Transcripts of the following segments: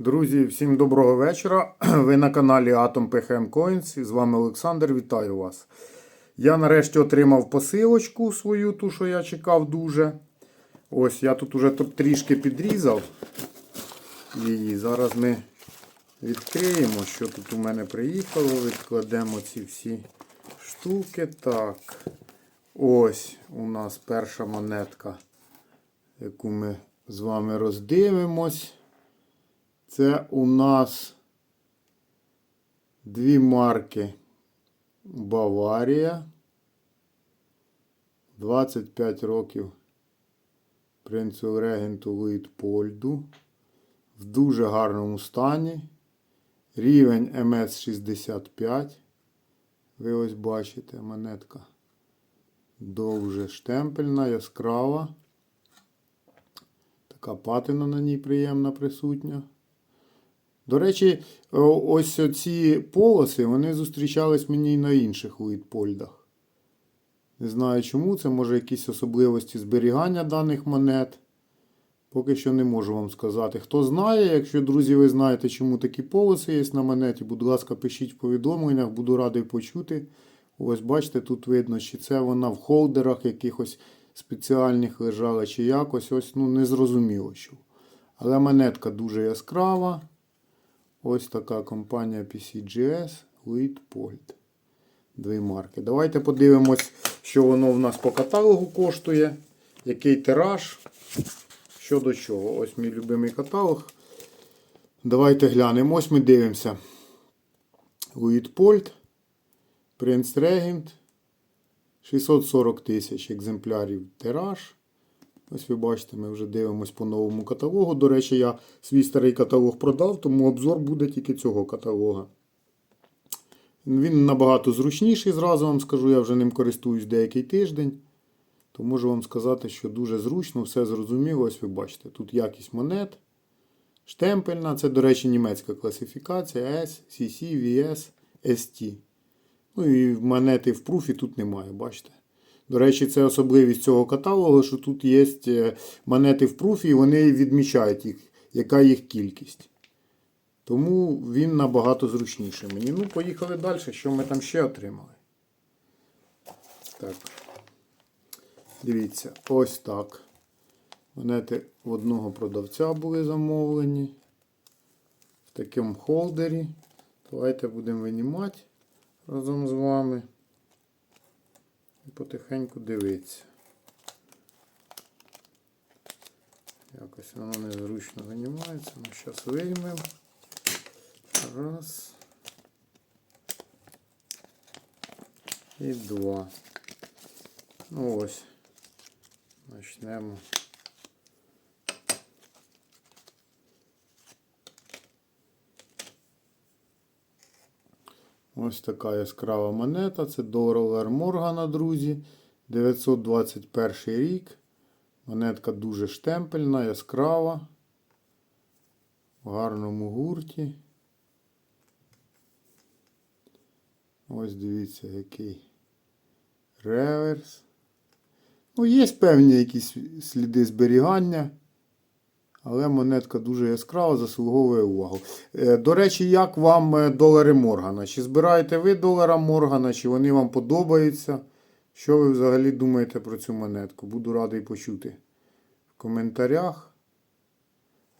Друзі, всім доброго вечора. Ви на каналі Atom PHM Coins. І з вами Олександр. Вітаю вас. Я нарешті отримав посилочку свою, ту, що я чекав дуже. Ось я тут уже трішки підрізав її. Зараз ми відкриємо, що тут у мене приїхало. Відкладемо ці всі штуки. Так. Ось у нас перша монетка, яку ми з вами роздивимось. Це у нас дві марки Баварія. 25 років принцу регенту Луїтпольду. В дуже гарному стані. Рівень МС-65. Ви ось бачите, монетка довже штемпельна, яскрава. Така патина на ній приємна присутня. До речі, ось ці полоси вони зустрічались мені і на інших Луїтпольдах. Не знаю чому, це може якісь особливості зберігання даних монет. Поки що не можу вам сказати. Хто знає, якщо, друзі, ви знаєте, чому такі полоси є на монеті, будь ласка, пишіть в повідомленнях, буду радий почути. Ось бачите, тут видно, чи це вона в холдерах якихось спеціальних лежала, чи якось ось, ну, не зрозуміло що. Але монетка дуже яскрава. Ось така компанія PCGS Leadpold. Дві марки. Давайте подивимось, що воно в нас по каталогу коштує. Який тираж. Що до чого. Ось мій любимий каталог. Давайте глянемо. Ось ми дивимося. Leadpold. Принц Регент. 640 тисяч екземплярів тираж. Ось ви бачите, ми вже дивимось по новому каталогу. До речі, я свій старий каталог продав, тому обзор буде тільки цього каталога. Він набагато зручніший, зразу вам скажу, я вже ним користуюсь деякий тиждень. То можу вам сказати, що дуже зручно, все зрозуміло. Ось ви бачите, тут якість монет. Штемпельна, це, до речі, німецька класифікація S, CC, VS, ST. Ну і монети в пруфі тут немає, бачите. До речі, це особливість цього каталогу, що тут є е, монети в пруфі, і вони відмічають їх, яка їх кількість. Тому він набагато зручніший мені. Ну, поїхали далі. Що ми там ще отримали? Так. Дивіться, ось так. Монети в одного продавця були замовлені. В такому холдері. Давайте будемо винімати разом з вами. Потихеньку дивитися. Якось воно незручно винімається. Ми зараз виймемо. Раз. І два. Ну ось. Почнемо. Ось така яскрава монета. Це долар Моргана, друзі. 921 рік. Монетка дуже штемпельна, яскрава. В гарному гурті. Ось дивіться, який реверс. Ну, є певні якісь сліди зберігання. Але монетка дуже яскрава, заслуговує увагу. Е, До речі, як вам е, долари Моргана? Чи збираєте ви долара Моргана, чи вони вам подобаються? Що ви взагалі думаєте про цю монетку? Буду радий почути в коментарях.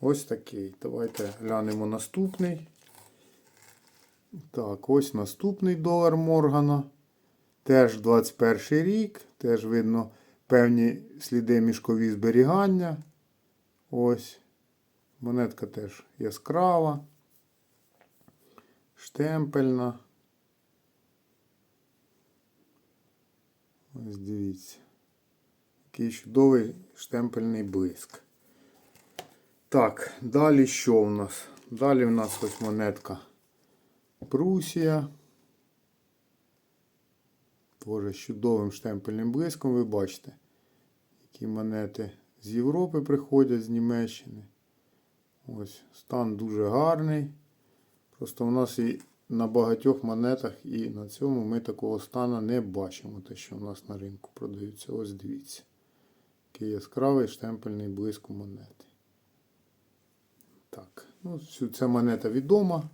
Ось такий. Давайте глянемо наступний. Так, ось наступний долар Моргана. Теж 21 рік. Теж видно певні сліди мішкові зберігання. Ось. Монетка теж яскрава. Штемпельна. Ось дивіться. Який чудовий штемпельний блиск. Так, далі що в нас? Далі в нас ось монетка Прусія. Тоже чудовим штемпельним блиском, ви бачите, які монети з Європи приходять, з Німеччини. Ось, стан дуже гарний. Просто у нас і на багатьох монетах і на цьому ми такого стану не бачимо, те, що у нас на ринку продаються. Ось дивіться. Який яскравий штемпельний блиск у монети. Так. Ну, ця монета відома.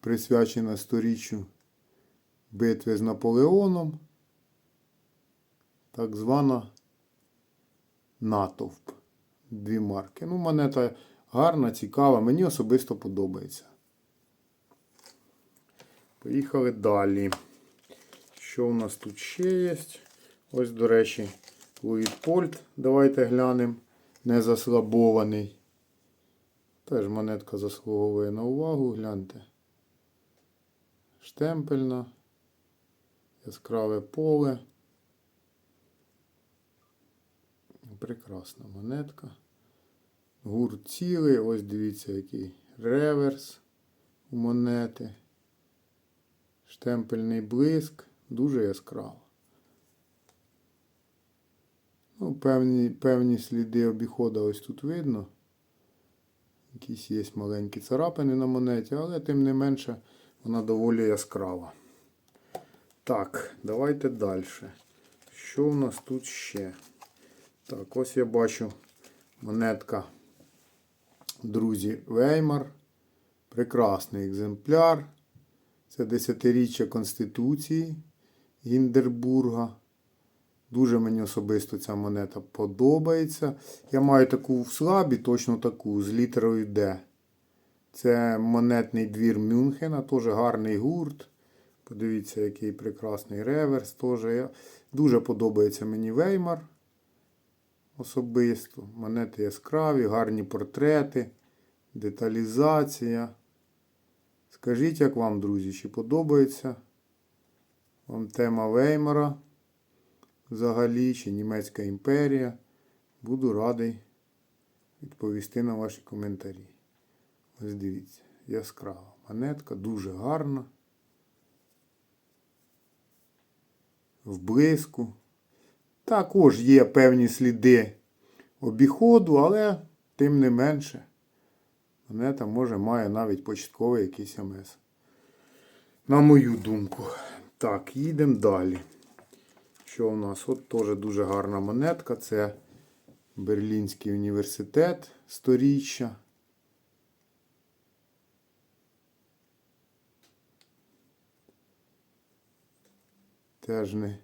Присвячена сторіччю битви з Наполеоном. Так звана натовп. Дві марки. Ну, монета гарна, цікава. Мені особисто подобається. Поїхали далі. Що у нас тут ще є? Ось, до речі, Луїдпольт. Давайте глянемо. Не заслабований. Теж монетка заслуговує на увагу. Гляньте. Штемпельна. Яскраве поле. Прекрасна монетка. Гурт цілий. Ось дивіться, який реверс у монети. Штемпельний блиск. Дуже яскраво. Ну, певні, певні сліди обіходу ось тут видно. Якісь є маленькі царапини на монеті, але тим не менше вона доволі яскрава. Так, давайте далі. Що у нас тут ще? Так, ось я бачу монетка, друзі, Веймар. Прекрасний екземпляр. Це десятиріччя Конституції Гіндербурга. Дуже мені особисто ця монета подобається. Я маю таку в слабі, точно таку, з літерою D. Це монетний двір Мюнхена, теж гарний гурт. Подивіться, який прекрасний реверс. Теж. Дуже подобається мені Веймар. Особисто. Монети яскраві, гарні портрети, деталізація. Скажіть, як вам, друзі, чи подобається вам тема Веймара? взагалі, чи Німецька імперія. Буду радий відповісти на ваші коментарі. Ось дивіться, яскрава монетка, дуже гарна. В блиску. Також є певні сліди обіходу, але тим не менше. Монета може має навіть початковий якийсь МС. На мою думку. Так, їдемо далі. Що у нас? От теж дуже гарна монетка. Це Берлінський університет сторіччя. Теж не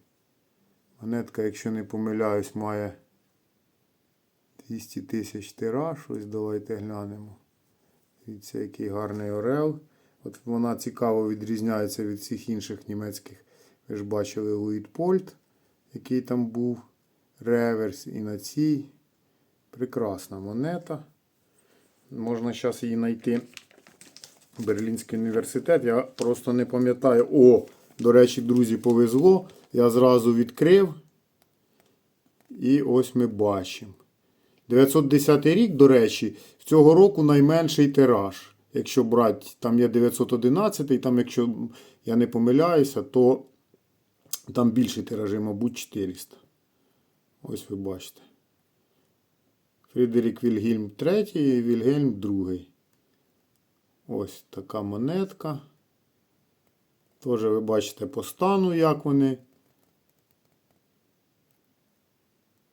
монетка, якщо не помиляюсь, має 200 тисяч тираж. Ось давайте глянемо. Дивіться, який гарний орел. От вона цікаво відрізняється від всіх інших німецьких. Ви ж бачили Луїдпольт, який там був реверс. І на цій прекрасна монета. Можна зараз її знайти. Берлінський університет. Я просто не пам'ятаю. О, до речі, друзі, повезло. Я зразу відкрив. І ось ми бачимо. 910 рік, до речі, в цього року найменший тираж. Якщо брати, там є 911, там, якщо я не помиляюся, то там більші тиражі, мабуть, 400. Ось ви бачите. Фрідерік Вільгельм III і Вільгельм II. Ось така монетка. Теж ви бачите по стану, як вони.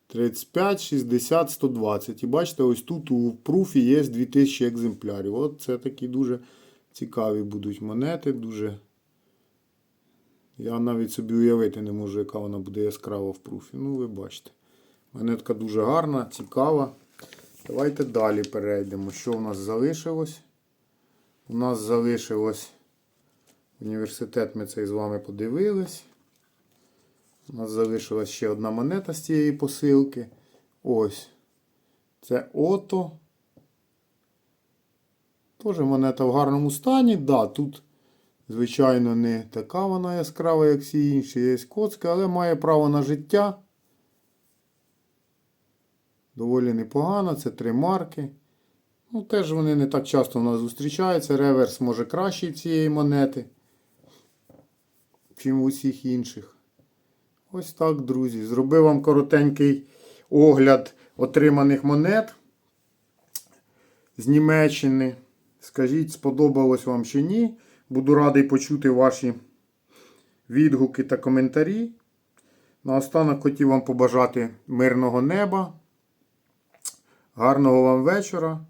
35, 60, 120. І бачите, ось тут у пруфі є 2000 екземплярів. От це такі дуже цікаві будуть монети. Дуже. Я навіть собі уявити не можу, яка вона буде яскрава в пруфі. Ну, ви бачите. Монетка дуже гарна, цікава. Давайте далі перейдемо. Що у нас залишилось? У нас залишилось університет, ми цей з вами подивились. У нас залишилась ще одна монета з цієї посилки. Ось. Це ото. Теж монета в гарному стані. Да, тут, звичайно, не така вона яскрава, як всі інші. Є коцка, але має право на життя. Доволі непогано. Це три марки. Ну, теж вони не так часто в нас зустрічаються. Реверс може кращий цієї монети, чим у усіх інших. Ось так, друзі. Зробив вам коротенький огляд отриманих монет з Німеччини. Скажіть, сподобалось вам чи ні. Буду радий почути ваші відгуки та коментарі. Наостанок хотів вам побажати мирного неба, Гарного вам вечора,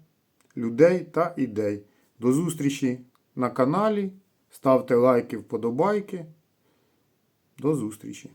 людей та ідей. До зустрічі на каналі. Ставте лайки, вподобайки. До зустрічі!